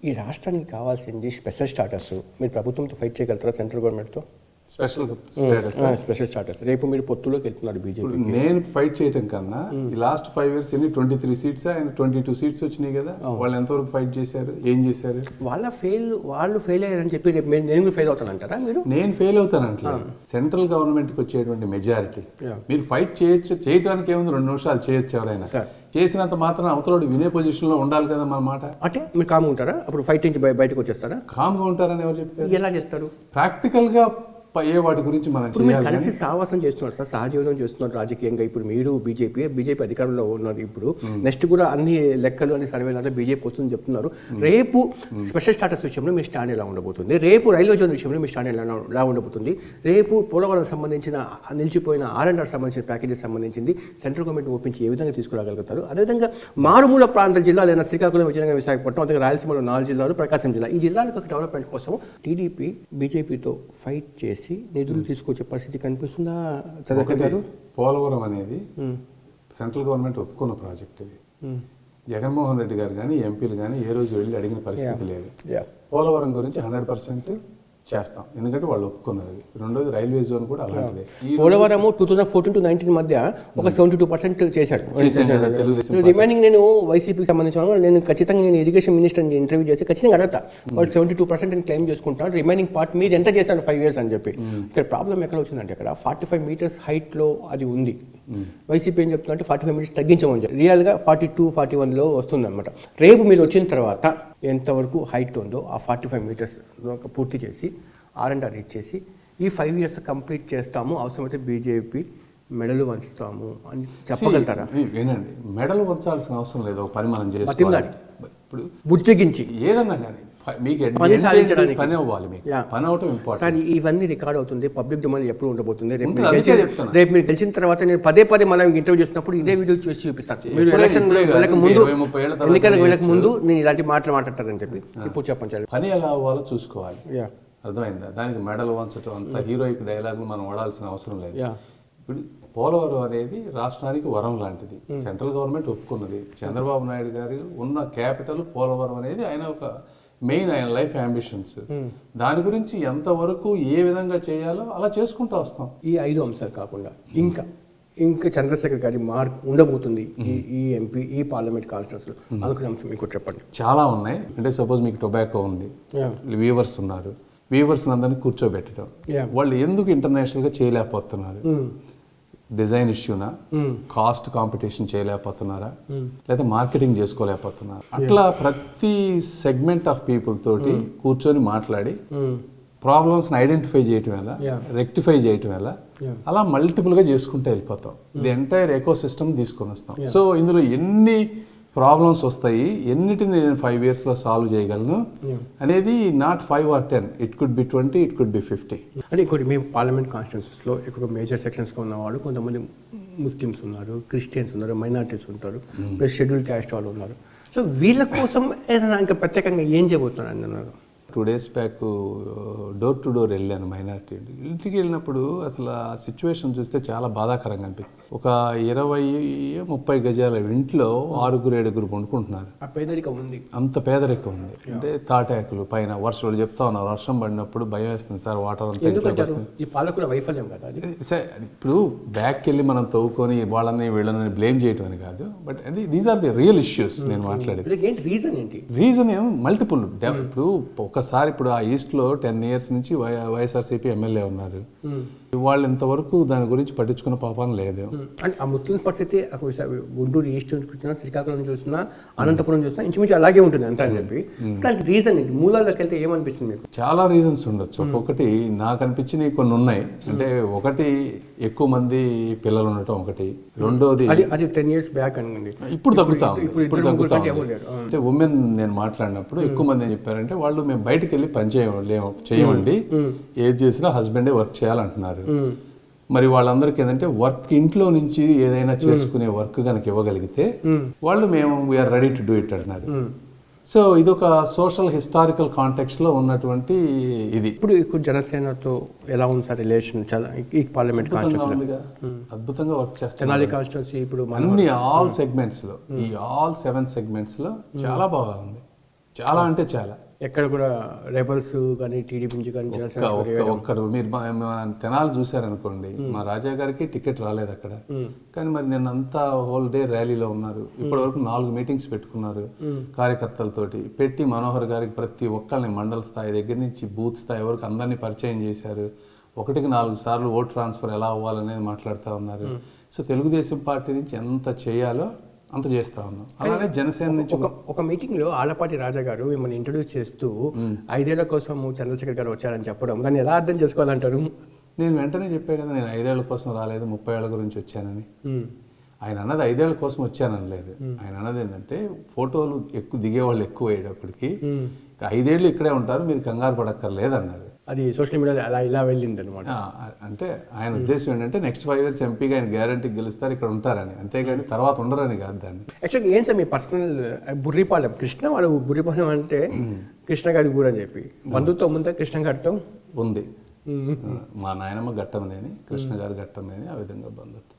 ఈ రాష్ట్రానికి కావాల్సింది స్పెషల్ స్టాటస్ మీరు ప్రభుత్వంతో ఫైట్ చేయగలుగుతారా సెంట్రల్ గవర్నమెంట్తో స్పెషల్ స్టేటస్ స్పెషల్ స్టాటస్ రేపు మీరు పొత్తులోకి వెళ్తున్నారు బీజేపీ నేను ఫైట్ చేయటం కన్నా ఈ లాస్ట్ ఫైవ్ ఇయర్స్ ఎన్ని? ట్వంటీ త్రీ సీట్స్ ఆయన ట్వంటీ టూ సీట్స్ వచ్చినాయి కదా? వాళ్ళు ఎంతవరకు ఫైట్ చేశారు? ఏం చేశారు? వాళ్ళ ఫెయిల్ వాళ్ళు ఫెయిల్ అయ్యారని చెప్పి రేపు నేను- ఫెయిల్ అవుతానంటారా మీరు? నేను ఫెయిల్ అవుతానంటే సెంట్రల్ గవర్నమెంట్కి వచ్చేటువంటి మెజారిటీ. మీరు ఫైట్ చేయొచ్చు చేయడానికి ఏముంది? రెండు నిమిషాలు చేయొచ్చు ఎవరైనా. చేసినంత మాత్రం అవతలోడు వినే పొజిషన్లో ఉండాలి కదా మన మాట. అంటే మీరు కామ్ ఉంటారా? అప్పుడు ఫైట్ నుంచి బయ- బయటకు వచ్చేస్తారా? కామ్గా ఉంటారని ఎవరు చెప్పారు? ఎలా చేస్తారు? ప్రాక్టికల్ అయ్యే వాటి గురించి మనం చేయాలి కలిసి సావాసం చేస్తున్నారు సార్ సహజీవనం చేస్తున్నారు రాజకీయంగా. ఇప్పుడు మీరు బీజేపీ బీజేపీ అధికారంలో ఉన్నారు ఇప్పుడు. నెక్స్ట్ కూడా అన్ని లెక్కలు అన్ని సర్వేలు అంటే బీజేపీ వస్తుందని చెప్తున్నారు. రేపు స్పెషల్ స్టాటస్ విషయంలో మీ స్టాండ్ ఎలా ఉండబోతుంది? రేపు రైల్వే జోన్ విషయంలో మీ స్టాండ్ ఎలా ఉండబోతుంది? రేపు పోలవరం సంబంధించిన నిలిచిపోయిన ఆర్ అండ్ ఆర్ సంబంధించిన ప్యాకేజెస్ సంబంధించింది సెంట్రల్ గవర్నమెంట్ ఒప్పించి ఏ విధంగా తీసుకురాగలుగుతారు? అదేవిధంగా మారుమూల ప్రాంత జిల్లాలైన శ్రీకాకుళం విజయనగరం విశాఖపట్నం అదే రాయలసీమలో నాలుగు జిల్లాలు ప్రకాశం జిల్లా. ఈ జిల్లాలకు డెవలప్మెంట్ కోసం టీడీపీ బీజేపీతో ఫైట్ చేసి నిధులు తీసుకొచ్చే పరిస్థితి కనిపిస్తుందా గారు? పోలవరం అనేది సెంట్రల్ గవర్నమెంట్ ఒప్పుకున్న ప్రాజెక్ట్ ఇది. జగన్మోహన్ రెడ్డి గారు కానీ ఎంపీలు కానీ ఏ రోజు వెళ్ళి అడిగిన పరిస్థితి లేదు. పోలవరం గురించి హండ్రెడ్ పర్సెంట్ చేస్తాం. ఎందుకంటే వాళ్ళు ఒప్పుకున్నది రెండోది రైల్వే జోన్ కూడా అలాంటిదే. ఈ Polavaram two thousand fourteen to nineteen మధ్య ఒక సెవెంటీ టూ పర్సెంట్ చేశారు. చేశాం కదా, తెలుగుదేశం పార్టీ. రిమైనింగ్ నేను వైసీపీకి సంబంధించిన నేను ఖచ్చితంగా నేను ఇరిగేషన్ మినిస్టర్ ఇంటర్వ్యూ చేసి ఖచ్చితంగా అడగతా. వాళ్ళు సెవెంటీ టూ పర్సెంట్ నేను క్లెయిమ్ చేసుకుంటాను రిమైనింగ్ పార్ట్ మీరు ఎంత చేశారు ఫైవ్ ఇయర్స్ అని చెప్పి. ఇక్కడ ప్రాబ్లం ఎక్కడ వచ్చిందంటే ఇక్కడ ఫార్టీ ఫైవ్ మీటర్స్ హైట్లో అది ఉంది. వైసీపీ ఏం చెప్తుందంటే ఫార్టీ ఫైవ్ మీటర్స్ తగ్గించమని చెప్పి. రియల్గా ఫార్టీ టూ ఫార్టీ వన్లో వస్తుంది అనమాట రేపు మీరు వచ్చిన తర్వాత ఎంతవరకు హైట్ ఉందో ఆ ఫార్టీ ఫైవ్ మీటర్స్ పూర్తి చేసి ఆర్ అండ్ ఆర్ ఇచ్చేసి ఈ ఫైవ్ ఇయర్స్ కంప్లీట్ చేస్తాము. అవసరమైతే బీజేపీ మెడలు వంచుతాము అని చెప్పగలుగుతారా? వినండి. మెడల్ వంచాల్సిన అవసరం లేదు. ఒక పని మనం. ఇప్పుడు బుజ్జగించి. ఏదన్నా కానీ మీకు పని అవ్వాలి మీకు. పని అవటం ఇంపార్టెంట్ ఇవన్నీ రికార్డ్ అవుతుంది పబ్లిక్ డిమాండ్ ఎప్పుడు ఉండబోతుంది? రేపు. రేపు మీరు గెలిచిన తర్వాత నేను పదే పదే మనం ఇంటర్వ్యూ చేసినప్పుడు ఇదే వీడియో చేసి చూపిస్తాను. మీరు ఎలక్షన్ వెళ్ళక ముందు ఎన్నికలకు వెళ్ళక. ముందు నేను ఇలాంటి మాటలు మాట్లాడతారని చెప్పి ఇప్పుడు చెప్పండి పని ఎలా అవ్వాలో చూసుకోవాలి. యా. అర్థమైందా? దానికి మెడల్ వంచడం అంత హీరోయిక్ డైలాగులు మనం వాడాల్సిన అవసరం లేదు. యా. ఇప్పుడు పోలవరం అనేది రాష్ట్రానికి వరం లాంటిది. సెంట్రల్ గవర్నమెంట్ ఒప్పుకున్నది. చంద్రబాబు నాయుడు గారు ఉన్న క్యాపిటల్ పోలవరం అనేది ఆయన ఒక మెయిన్ ఆయన లైఫ్ అంబిషన్స్ దాని గురించి ఎంతవరకు ఏ విధంగా చేయాలో అలా చేసుకుంటూ వస్తాం. ఈ ఐదు అంశాలు కాకుండా ఇంకా ఇంకా చంద్రశేఖర్ గారి మార్క్ ఉండబోతుంది ఈ ఈ ఎంపీ ఈ పార్లమెంట్ కాన్స్టిట్యూన్సీలో అనుకునే అంశం మీకు చెప్పండి. చాలా ఉన్నాయి. అంటే సపోజ్ మీకు టొబాకో ఉంది. యా. వీవర్స్ ఉన్నారు. వీవర్స్ అందరినీ కూర్చోబెట్టడం. వాళ్ళు ఎందుకు ఇంటర్నేషనల్గా చేయలేకపోతున్నారు? డిజైన్ ఇష్యూనా కాస్ట్ కాంపిటీషన్ చేయలేకపోతున్నారా? లేదా మార్కెటింగ్ చేసుకోలేకపోతున్నారా? అట్లా ప్రతి సెగ్మెంట్ ఆఫ్ పీపుల్ తోటి కూర్చొని మాట్లాడి ప్రాబ్లమ్స్ ఐడెంటిఫై చేయటం ఎలా. రెక్టిఫై చేయటం ఎలా? అలా మల్టిపుల్గా చేసుకుంటూ వెళ్ళిపోతాం. ఇది ఎంటైర్ ఎకో సిస్టమ్ తీసుకొని వస్తాం. సో ఇందులో ఎన్ని ప్రాబ్లమ్స్ వస్తాయి. ఎన్నిటిని నేను ఫైవ్ ఇయర్స్లో సాల్వ్ చేయగలను? అనేది not five or ten it could be twenty it could be fifty అంటే ఇంకోటి మేము పార్లమెంట్ కాన్స్టిట్యూన్సీస్లో ఎక్కువ మేజర్ సెక్షన్స్గా ఉన్న వాళ్ళు కొంతమంది ముస్లిమ్స్ ఉన్నారు క్రిస్టియన్స్ ఉన్నారు మైనారిటీస్ ఉంటారు ప్లస్ షెడ్యూల్ క్యాస్ట్ వాళ్ళు ఉన్నారు. సో వీళ్ళ కోసం ఏదైనా ఇంకా ప్రత్యేకంగా ఏం చేయబోతున్నారు అన్నారు two days back door to door వెళ్ళాను మైనారిటీ ఇంటికి వెళ్ళినప్పుడు అసలు ఆ సిచ్యువేషన్ చూస్తే చాలా బాధాకరంగా అనిపించింది. ఒక ఇరవై ముప్పై గజాల ఇంట్లో ఆరుగురు ఏడుగురు వండుకుంటున్నారు పేదరికం ఉంది. అంత పేదరికం ఉంది. అంటే తాటాకులు పైన వర్షాలు చెప్తా ఉన్నారు. వర్షం పడినప్పుడు భయం వేస్తుంది సార్ వాటర్ అంతా ఈ పాలకుల వైఫల్యం కదా సరే, ఇప్పుడు బ్యాక్కి వెళ్ళి మనం తవ్వుకొని వాళ్ళని వీళ్ళని బ్లేమ్ చేయటం అని కాదు. బట్ అది these are the real issues నేను మాట్లాడేది. వీళ్ళకి ఏంటి రీజన్ ఏంటి? రీజన్ ఏం? మల్టిపుల్ ఇప్పుడు ఒకసారి ఇప్పుడు ఆ ఈస్ట్లో టెన్ ఇయర్స్ నుంచి వై వైఎస్ఆర్సీపీ ఎమ్మెల్యే ఉన్నారు. వాళ్ళు ఇంతవరకు దాని గురించి పట్టించుకున్న పాపం లేదు. అంటే ఆ ముస్లిం పరిస్థితి గుంటూరు ఈస్ట్ చూసినా శ్రీకాకుళం చూసినా అనంతపురం చూసినా ఇంచుమించు అలాగే ఉంటుంది అంతా అని చెప్పి. దానికి రీజన్ ఏంటి? మూలాల్లోకి వెళ్తే ఏమనిపిస్తుంది మీకు? చాలా రీజన్స్ ఉండొచ్చు. ఒక్కొక్కటి నాకు అనిపించినవి కొన్ని ఉన్నాయి. అంటే ఒకటి ఎక్కువ మంది పిల్లలు ఉండటం ఒకటి. రెండోది అది టెన్ ఇయర్స్ బ్యాక్ అనుకోండి. ఇప్పుడు తగ్గుతా ఇప్పుడు తగ్గుతా. అంటే ఉమెన్ నేను మాట్లాడినప్పుడు ఎక్కువ మంది ఏం చెప్పారంటే వాళ్ళు మేము బయటికి వెళ్ళి పని చేయలేము చేయమండి. ఏది చేసినా హస్బెండే వర్క్ చేయాలంటున్నారు. మరి వాళ్ళందరికీ ఏంటంటే వర్క్ ఇంట్లో నుంచి ఏదైనా చేసుకునే వర్క్ కనుక ఇవ్వగలిగితే వాళ్ళు మేము we're ready to do it అంటున్నారు. సో ఇదొక సోషల్ హిస్టారికల్ కాంటెక్స్ట్లో ఉన్నటువంటి ఇది. ఇప్పుడు ఇప్పుడు జనసేనతో ఎలా ఉంది సార్ రిలేషన్ చాలా ఈ పార్లమెంట్ అద్భుతంగా వర్క్ చేస్తున్నారు. కాన్స్టిట్యూన్సీ ఇప్పుడు అన్ని ఆల్ సెగ్మెంట్స్లో ఈ ఆల్ సెవెన్ సెగ్మెంట్స్లో చాలా బాగా ఉంది. చాలా అంటే చాలా. ఎక్కడ కూడా రెబల్స్ కానీ టీడీపీ నుంచి కానీ ఒక్కడు మీరు తెనాలు చూశారనుకోండి మా రాజా గారికి టికెట్ రాలేదు అక్కడ. కానీ మరి నిన్న అంతా హోల్ డే ర్యాలీలో ఉన్నారు. ఇప్పటి వరకు నాలుగు మీటింగ్స్ పెట్టుకున్నారు కార్యకర్తలతోటి. పెట్టి మనోహర్ గారికి ప్రతి ఒక్కరిని మండల స్థాయి దగ్గర నుంచి బూత్ స్థాయి వరకు అందరినీ పరిచయం చేశారు. ఒకటికి నాలుగు సార్లు ఓట్ ట్రాన్స్ఫర్ ఎలా అవ్వాలనేది మాట్లాడుతూ ఉన్నారు. సో తెలుగుదేశం పార్టీ నుంచి ఎంత చేయాలో అంత చేస్తా ఉన్నాం. అలానే జనసేన నుంచి ఒక మీటింగ్లో ఆలపాటి రాజా గారు మిమ్మల్ని ఇంట్రొడ్యూస్ చేస్తూ ఐదేళ్ళ కోసం చంద్రశేఖర్ గారు వచ్చారని చెప్పడం. దాన్ని ఎలా అర్థం చేసుకోవాలంటారు? నేను వెంటనే చెప్పే కదా నేను ఐదేళ్ళ కోసం రాలేదు ముప్పై ఏళ్ళ గురించి వచ్చానని. ఆయన అన్నది ఐదేళ్ళ కోసం వచ్చానని లేదు. ఆయన అన్నది ఏంటంటే ఫోటోలు ఎక్కువ దిగేవాళ్ళు ఎక్కువ అయ్యేటప్పటికి ఐదేళ్ళు ఇక్కడే ఉంటారు మీరు కంగారు పడక్కర్లేదు అన్నారు అది సోషల్ మీడియాలో అలా ఇలా వెళ్ళింది అనమాట అంటే ఆయన ఉద్దేశం ఏంటంటే నెక్స్ట్ ఫైవ్ ఇయర్స్ ఎంపీగా ఆయన గ్యారంటీ గెలుస్తారు ఇక్కడ ఉంటారని. అంతేగాని తర్వాత ఉండరని కాదు దాన్ని. యాక్చువల్గా ఏం సార్ మీ పర్సనల్ బుర్రిపాలెం కృష్ణ వాడు బుర్రిపాలెం అంటే కృష్ణ గారి ఊరు అని చెప్పి. బంధుత్వం ఉందా కృష్ణ గారితో? ఉంది. మా నాయనమ్మ ఘట్టమనేని కృష్ణ గారు ఘట్టమనేని ఆ విధంగా బంధుత్వం.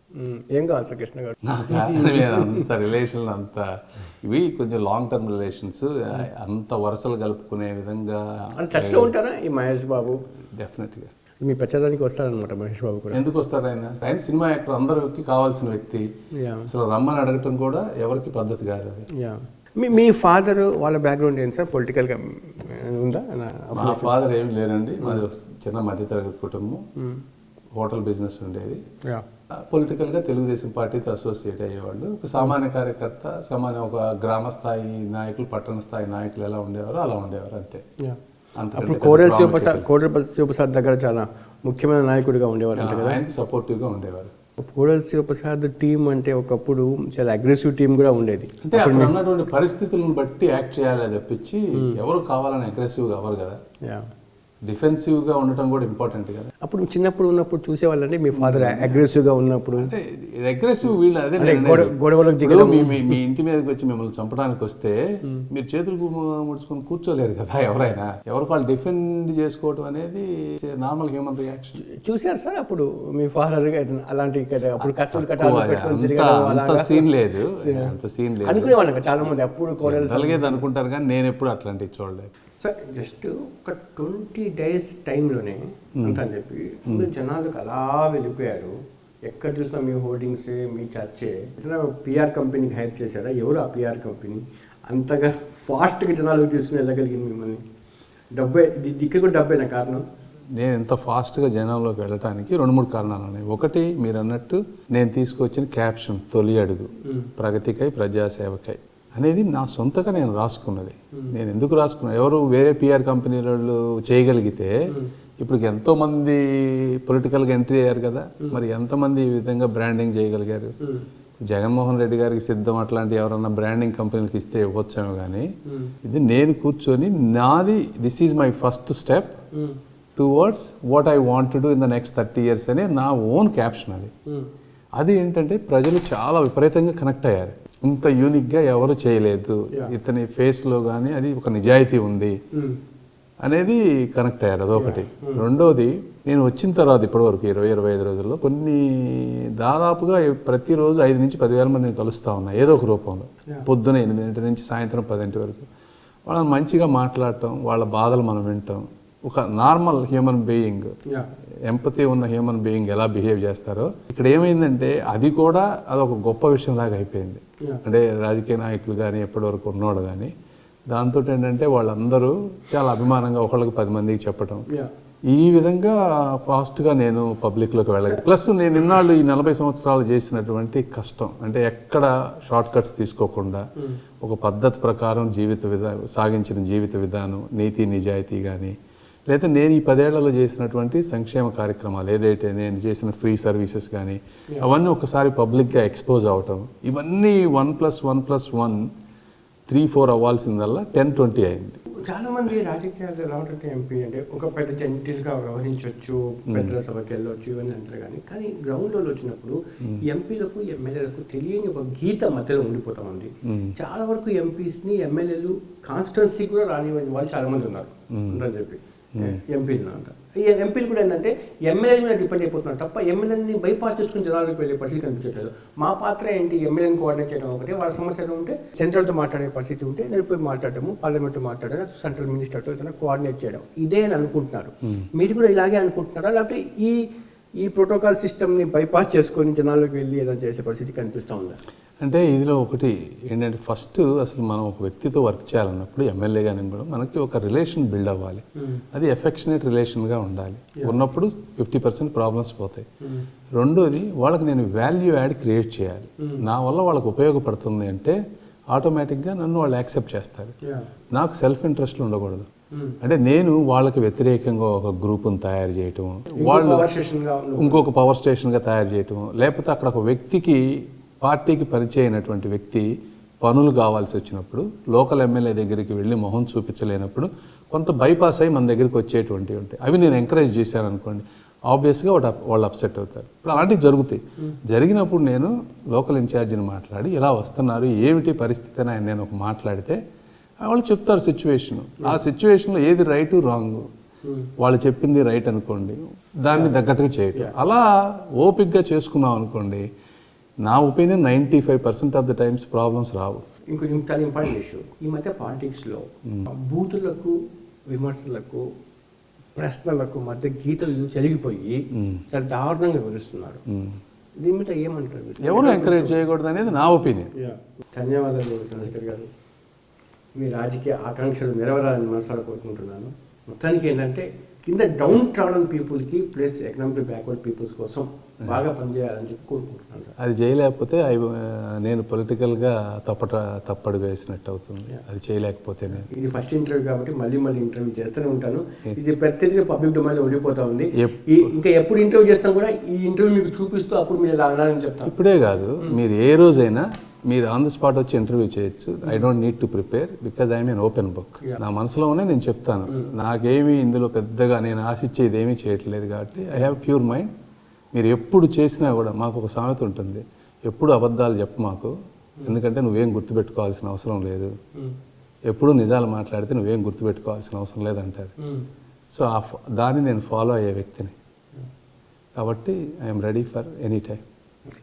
ఏం కావాలి సార్ కృష్ణ గారు? నాకు అంత రిలేషన్ అంత ఇవి కొంచెం లాంగ్ టర్మ్ రిలేషన్స్ అంత వరుసలు కలుపుకునే విధంగా టచ్లో ఉంటారా ఈ మహేష్ బాబు? డెఫినెట్గా మీ ప్రచారానికి వస్తారనమాట మహేష్ బాబు కూడా. ఎందుకు వస్తారు ఆయన? ఆయన సినిమా యాక్టర్ అందరికి కావాల్సిన వ్యక్తి. అసలు రమ్మని అడగటం కూడా ఎవరికి పద్ధతి కాదు యా మీ మీ ఫాదర్ వాళ్ళ బ్యాక్గ్రౌండ్ ఏంటి సార్? పొలిటికల్గా ఉందా? మా ఫాదర్ ఏమి లేరండి. మాది చిన్న మధ్యతరగతి కుటుంబం. హోటల్ బిజినెస్ ఉండేది. పొలిటికల్గా తెలుగుదేశం పార్టీతో అసోసియేట్ అయ్యేవాళ్ళు. ఒక సామాన్య కార్యకర్త సామాన్య ఒక గ్రామ స్థాయి నాయకులు పట్టణ స్థాయి నాయకులు ఎలా ఉండేవారో అలా ఉండేవారు అంతే. అప్పుడు కోడెల శివప్రసాద్ కోడెల శివప్రసాద్ దగ్గర చాలా ముఖ్యమైన నాయకుడిగా ఉండేవారు. ఆయనకి సపోర్టివ్గా ఉండేవారు. కోడెల శివప్రసాద్ టీం అంటే ఒకప్పుడు చాలా అగ్రెసివ్ టీం కూడా ఉండేది. అంటే అక్కడ ఉన్నటువంటి పరిస్థితులను బట్టి యాక్ట్ చేయాలి తప్పించి ఎవరు కావాలని అగ్రెసివ్గా అవ్వరు కదా. యా. డిఫెన్సివ్గా ఉండటం కూడా ఇంపార్టెంట్ కదా. అప్పుడు చిన్నప్పుడు ఉన్నప్పుడు చూసేవాళ్ళండి మీ ఫాదర్? అగ్రెసివ్గా ఉన్నప్పుడు. అంటే ఇది అగ్రెసివ్ వీళ్ళు అదే. గొడవలకు మీ మీ- మీ ఇంటి మీదకి వచ్చి మిమ్మల్ని చంపడానికి వస్తే మీరు చేతులు ముడుచుకొని కూర్చోలేరు కదా ఎవరైనా. ఎవరికి వాళ్ళు డిఫెండ్ చేసుకోవడం అనేది నార్మల్ హ్యూమన్ రియాక్షన్ చూశారు సార్ అప్పుడు మీ ఫాదర్ అలాంటి కదా అప్పుడు కత్తులు కట్టాలు పెట్టుకొని అంత అలాగా? సీన్ లేదు. *laughs* అంత సీన్ లేదు. అనుకునేవాళ్ళం చాలా మంది అప్పుడు అలాగేది అనుకుంటారు కానీ నేను ఎప్పుడు అట్లాంటివి చూడలేదు. సార్ జస్ట్ ఒక ట్వంటీ డేస్ టైంలోనే అంత అని చెప్పి జనాలకు అలా వెళ్ళిపోయారు. ఎక్కడ చూసినా మీ హోర్డింగ్స్ మీ చర్చే. పిఆర్ కంపెనీకి హైర్ చేశారా? ఎవరు ఆ పిఆర్ కంపెనీ? అంతగా ఫాస్ట్గా జనాలు తీసుకుని వెళ్ళగలిగింది మిమ్మల్ని. డబ్బే ఇది ఇక్కడ కూడా డబ్బేనా కారణం? నేను ఎంత ఫాస్ట్గా జనంలోకి వెళ్ళటానికి రెండు మూడు కారణాలు ఉన్నాయి. ఒకటి మీరు అన్నట్టు నేను తీసుకొచ్చిన క్యాప్షన్ తొలి అడుగు. ప్రగతికై ప్రజాసేవకై. అనేది నా సొంతగా నేను రాసుకున్నది. నేను ఎందుకు రాసుకున్నా? ఎవరు వేరే పిఆర్ కంపెనీ వాళ్ళు చేయగలిగితే ఇప్పుడు ఎంతో మంది పొలిటికల్గా ఎంట్రీ అయ్యారు కదా మరి ఎంతమంది ఈ విధంగా బ్రాండింగ్ చేయగలిగారు? జగన్మోహన్ రెడ్డి గారికి సిద్ధం అట్లాంటి ఎవరన్నా బ్రాండింగ్ కంపెనీలకు ఇస్తే ఇవ్వచ్చేమో కానీ ఇది నేను కూర్చొని నాది this is my first step towards what I want to do in the next thirty years అనే నా ఓన్ క్యాప్షన్ అది. అది ఏంటంటే ప్రజలు చాలా విపరీతంగా కనెక్ట్ అయ్యారు. ఇంత యూనిక్గా ఎవరు చేయలేదు. ఇతని ఫేస్లో కానీ అది ఒక నిజాయితీ ఉంది. అనేది కనెక్ట్ అయ్యారు అదొకటి. రెండోది నేను వచ్చిన తర్వాత ఇప్పటివరకు ఇరవై ఇరవై ఐదు రోజుల్లో కొన్ని దాదాపుగా ప్రతిరోజు ఐదు నుంచి పదివేల మందిని కలుస్తూ ఉన్నా ఏదో ఒక రూపంలో. పొద్దున ఎనిమిదింటి నుంచి సాయంత్రం పదింటి వరకు. వాళ్ళని మంచిగా మాట్లాడటం వాళ్ళ బాధలు మనం వింటాం. ఒక నార్మల్ హ్యూమన్ బీయింగ్ ఎంపతి ఉన్న హ్యూమన్ బీయింగ్ ఎలా బిహేవ్ చేస్తారో ఇక్కడ ఏమైందంటే అది కూడా అదొక గొప్ప విషయం లాగా అయిపోయింది అంటే రాజకీయ నాయకులు కానీ ఎప్పటివరకు ఉన్నోడు కానీ దాంతో ఏంటంటే వాళ్ళందరూ చాలా అభిమానంగా ఒకళ్ళకి పది మందికి చెప్పటం. ఈ విధంగా ఫాస్ట్గా నేను పబ్లిక్లోకి వెళ్ళాలి ప్లస్ నేను ఇన్నాళ్ళు ఈ నలభై సంవత్సరాలు చేసినటువంటి కష్టం. అంటే ఎక్కడ షార్ట్ కట్స్ తీసుకోకుండా ఒక పద్ధతి ప్రకారం జీవిత విధానం సాగించిన జీవిత విధానం నీతి నిజాయితీ కానీ లేదా నేను ఈ పదేళ్ళలో చేసినటువంటి సంక్షేమ కార్యక్రమాలు ఏదైతే నేను చేసిన ఫ్రీ సర్వీసెస్ కానీ అవన్నీ ఒకసారి పబ్లిక్గా ఎక్స్పోజ్ అవటం ఇవన్నీ one plus one plus one three four అవ్వాల్సిందల్లా ten twenty అయింది. చాలా మంది రాజకీయాలు రావటంటే ఎంపీ అంటే ఒక పెద్ద జెంటిల్గా వ్యవహరించవచ్చు పెద్దల సభకి వెళ్ళొచ్చు ఇవన్నీ అంటారు కానీ కానీ గ్రౌండ్లో వచ్చినప్పుడు ఎంపీలకు ఎమ్మెల్యేలకు తెలియని ఒక గీత మధ్యలో ఉండిపోతా ఉంది. చాలా వరకు ఎంపీస్ని ఎమ్మెల్యేలు కాన్స్టిట్యున్సీ కూడా రానివ్వని వాళ్ళు చాలా మంది ఉన్నారు. ఉందని చెప్పి. ఎంపీలు అంట. ఈ ఎంపీలు కూడా ఏంటంటే ఎమ్మెల్యే మీద డిపెండ్ అయిపోతున్నారు తప్ప ఎమ్మెల్యేని బైపాస్ చేసుకుని జనాలకు వెళ్ళే పరిస్థితి కనిపించట్లేదు. మా పాత్ర ఏంటి? ఎమ్మెల్యేని కోఆర్డినేట్ చేయడం ఒకటి. వాళ్ళ సమస్యలు ఉంటే సెంట్రల్తో మాట్లాడే పరిస్థితి ఉంటే నేను పోయి మాట్లాడటము పార్లమెంట్ మాట్లాడడం సెంట్రల్ మినిస్టర్తో ఏదైనా కోఆర్డినేట్ చేయడం. ఇదే అని అనుకుంటున్నారు. మీరు కూడా ఇలాగే అనుకుంటున్నారా? లేకపోతే ఈ ఈ ప్రోటోకాల్ సిస్టమ్ని బైపాస్ చేసుకొని జనాలకు వెళ్ళి ఏదైనా చేసే పరిస్థితి కనిపిస్తూ ఉందా? అంటే ఇందులో ఒకటి ఏంటంటే ఫస్ట్ అసలు మనం ఒక వ్యక్తితో వర్క్ చేయాలన్నప్పుడు ఎమ్మెల్యే కానీ కూడా మనకి ఒక రిలేషన్ బిల్డ్ అవ్వాలి. అది ఎఫెక్షనేట్ రిలేషన్గా ఉండాలి. ఉన్నప్పుడు ఫిఫ్టీ పర్సెంట్ ప్రాబ్లమ్స్ పోతాయి. రెండోది వాళ్ళకి నేను వాల్యూ యాడ్ క్రియేట్ చేయాలి. నా వల్ల వాళ్ళకి ఉపయోగపడుతుంది అంటే ఆటోమేటిక్గా నన్ను వాళ్ళు యాక్సెప్ట్ చేస్తారు. నాకు సెల్ఫ్ ఇంట్రెస్ట్లు ఉండకూడదు. అంటే నేను వాళ్ళకి వ్యతిరేకంగా ఒక గ్రూప్ని తయారు చేయటం వాళ్ళు ఇంకొక పవర్ స్టేషన్గా తయారు చేయటం లేకపోతే అక్కడ ఒక వ్యక్తికి పార్టీకి పరిచయం అయినటువంటి వ్యక్తి పనులు కావాల్సి వచ్చినప్పుడు లోకల్ ఎమ్మెల్యే దగ్గరికి వెళ్ళి మొహం చూపించలేనప్పుడు కొంత బైపాస్ అయ్యి మన దగ్గరికి వచ్చేటువంటివి ఉంటాయి. అవి నేను ఎంకరేజ్ చేశాను అనుకోండి. ఆబ్వియస్గా వాడు వాళ్ళు అప్సెట్ అవుతారు. ఇప్పుడు అలాంటివి జరుగుతాయి. జరిగినప్పుడు నేను లోకల్ ఇన్ఛార్జిని మాట్లాడి ఇలా వస్తున్నారు? ఏమిటి పరిస్థితి? అని నేను ఒక మాట్లాడితే వాళ్ళు చెప్తారు సిచ్యువేషన్ ఆ సిచ్యువేషన్లో ఏది రైట్ రాంగ్ వాళ్ళు చెప్పింది రైట్ అనుకోండి. దాన్ని తగ్గట్టుగా చేయటం. అలా ఓపిక్గా చేసుకున్నాం అనుకోండి నా opinion ninety five percent of the times problems రావు. ఇంకో చాలా ఇంపార్టెంట్ ఇష్యూ ఈ మధ్య పాలిటిక్స్లో బూతులకు విమర్శలకు ప్రశ్నలకు మధ్య గీతలు చెరిగిపోయి చాలా దారుణంగా వివరిస్తున్నారు. దీని మీద ఏమంటారు? ఎవరు ఎంకరేజ్ చేయకూడదు అనేది నా ఒపీనియన్. ధన్యవాదాలు చంద్రశేఖర్ గారు. మీ రాజకీయ ఆకాంక్షలు నెరవేరాలని మనసారా కోరుకుంటున్నాను. మొత్తానికి ఏంటంటే కింద డౌన్ ట్రాడన్ పీపుల్కి ప్లస్ ఎకనామిక్ బ్యాక్వర్డ్ పీపుల్స్ కోసం బాగా పనిచేయాలని చెప్పి కోరుకుంటున్నాను అది చేయలేకపోతే అవి నేను పొలిటికల్గా తప్పట తప్పడు వేసినట్టు అవుతుంది. అది చేయలేకపోతే నేను. ఇది ఫస్ట్ ఇంటర్వ్యూ కాబట్టి మళ్ళీ మళ్ళీ ఇంటర్వ్యూ చేస్తూనే ఉంటాను. ఇది ప్రత్యేకంగా పబ్లిక్ డొమైన్లో ఉండిపోతా ఉంది. ఇంకా ఎప్పుడు ఇంటర్వ్యూ చేస్తాం కూడా ఈ ఇంటర్వ్యూ మీకు చూపిస్తూ అప్పుడు మీరు ఇలా అన్నారని చెప్తాను. ఇప్పుడే కాదు మీరు ఏ రోజైనా మీరు ఆన్ ద స్పాట్ వచ్చి ఇంటర్వ్యూ చేయొచ్చు. I don't need to prepare because I mean open book నా మనసులోనే నేను చెప్తాను. నాకేమి ఇందులో పెద్దగా నేను ఆశించేది ఏమీ చేయట్లేదు కాబట్టి ఐ హ్యావ్ ప్యూర్ మైండ్ మీరు ఎప్పుడు చేసినా కూడా మాకు ఒక సామెత ఉంటుంది. ఎప్పుడు అబద్ధాలు చెప్పు మాకు. ఎందుకంటే నువ్వేం గుర్తుపెట్టుకోవాల్సిన అవసరం లేదు. ఎప్పుడు నిజాలు మాట్లాడితే నువ్వేం గుర్తుపెట్టుకోవాల్సిన అవసరం లేదంటారు. సో ఆ దాన్ని నేను ఫాలో అయ్యే వ్యక్తిని. కాబట్టి I'm ready for any time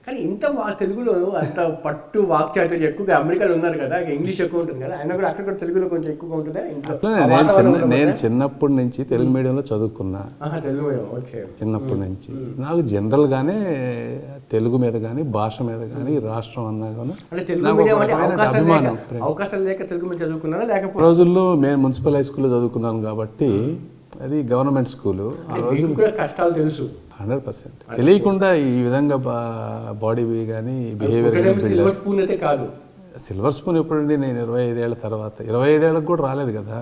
కానీ ఇంత తెలుగులో అంత పట్టు వాక్చాతుర్యం ఎక్కువగా అమెరికాలో ఉన్నారు కదా ఇంగ్లీష్ ఎక్కువ ఉంటుంది కదా ఆయన కూడా అక్కడ కూడా తెలుగులో కొంచెం ఎక్కువగా ఉంటుందా? నేను చిన్నప్పటి నుంచి తెలుగు మీడియంలో చదువుకున్నా. Telugu medium okay. చిన్నప్పటి నుంచి. నాకు జనరల్గానే తెలుగు మీద కానీ భాష మీద కానీ రాష్ట్రం అన్నా కానీ అభిమానం అవకాశం లేక తెలుగు చదువుకున్నారా? లేకపోతే రోజుల్లో నేను మున్సిపల్ హై స్కూల్లో చదువుకున్నాను కాబట్టి అది గవర్నమెంట్ స్కూలు ఆ రోజు కష్టాలు తెలుసు. Hundred percent. తెలియకుండా ఈ విధంగా బాడీ కానీ బిహేవియర్ సిల్వర్ స్పూన్ అయితే కాదు. సిల్వర్ స్పూన్ ఎప్పుడండి? నేను ఇరవై ఐదేళ్ళ తర్వాత. ఇరవై ఐదేళ్ళకి కూడా రాలేదు కదా.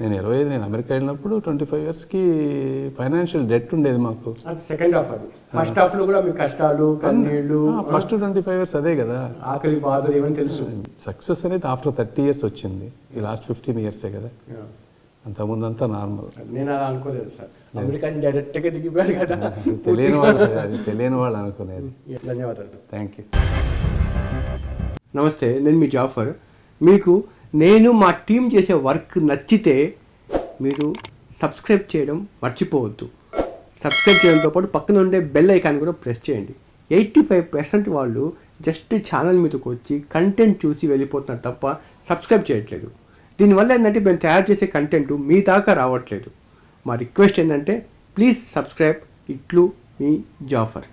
నేను ఇరవై ఐదు నేను అమెరికా వెళ్ళినప్పుడు ట్వంటీ ఫైవ్ ఇయర్స్కి ఫైనాన్షియల్ డెట్ ఉండేది మాకు. సెకండ్ హాఫ్ అది. ఫస్ట్ హాఫ్లో కూడా మీ కష్టాలు కన్నీళ్ళు ఫస్ట్ ట్వంటీ ఫైవ్ ఇయర్స్ అదే కదా. ఆకలి బాధలు ఏమని తెలుసు. సక్సెస్ అనేది ఆఫ్టర్ థర్టీ ఇయర్స్ వచ్చింది. ఈ లాస్ట్ ఫిఫ్టీన్ ఇయర్సే కదా. అంతకుముందు అంతా నార్మల్. నేను అలా అనుకోలేదు సార్. అమెరికా డైరెక్ట్గా దిగిపోయారు కదా. *laughs* తెలియని వాళ్ళు అది తెలియని వాళ్ళు అనుకునేది. ధన్యవాదాలు. థ్యాంక్ యూ నమస్తే నేను మీ జాఫర్. మీకు నేను మా టీం చేసే వర్క్ నచ్చితే మీరు సబ్స్క్రైబ్ చేయడం మర్చిపోవద్దు. సబ్స్క్రైబ్ చేయడంతో పాటు పక్కన ఉండే బెల్ ఐకాన్ కూడా ప్రెస్ చేయండి. ఎయిటీ ఫైవ్ పర్సెంట్ వాళ్ళు జస్ట్ ఛానల్ మీదకి వచ్చి కంటెంట్ చూసి వెళ్ళిపోతున్నారు తప్ప సబ్స్క్రైబ్ చేయట్లేదు. దీనివల్ల ఏంటంటే మేము తయారు చేసే కంటెంట్ మీ దాకా రావట్లేదు. మా రిక్వెస్ట్ ఏంటంటే ప్లీజ్ సబ్స్క్రైబ్ ఇట్లు మీ జాఫర్